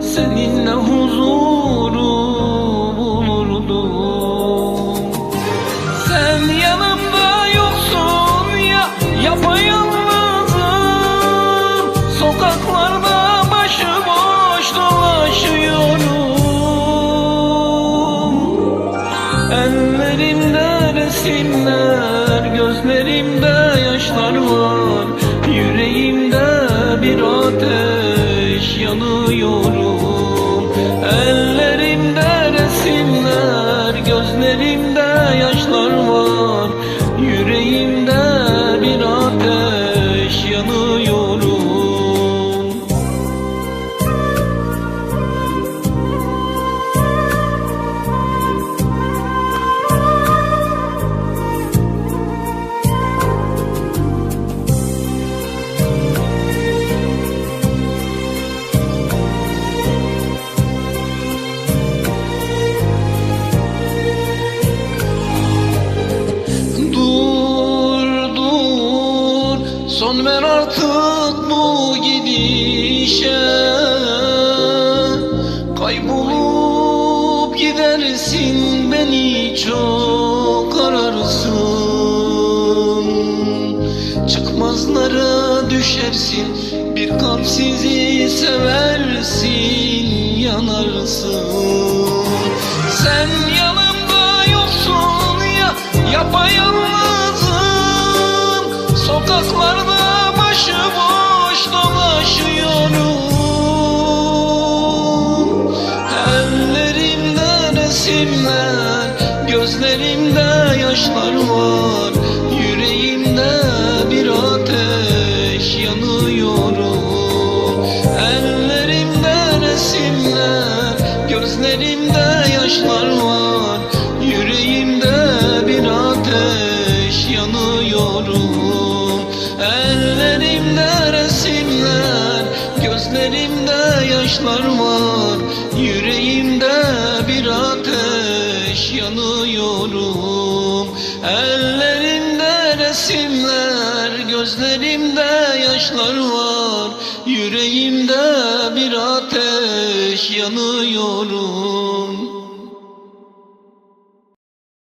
Seninle huzuru bulurdum Sen yanımda yoksun ya yapayalnızım. Sokaklarda başıboş dolaşıyorum. Ellerimde resimler, gözlerimde yaşlar var. Yüreğimde ateş yanıyorum son ver artık bu gidişe. Kaybolup gidersin beni çok ararsın. Çıkmazlara düşersin bir kalp sizi seversin yanarsın. Sen yanımda yoksun ya yapayalnızım. Sokaklarda başıboş dolaşıyorum Yaşlar var. Yüreğimde bir ateş yanıyorum. Ellerimde resimler Gözlerimde yaşlar var. Yüreğimde bir ateş yanıyorum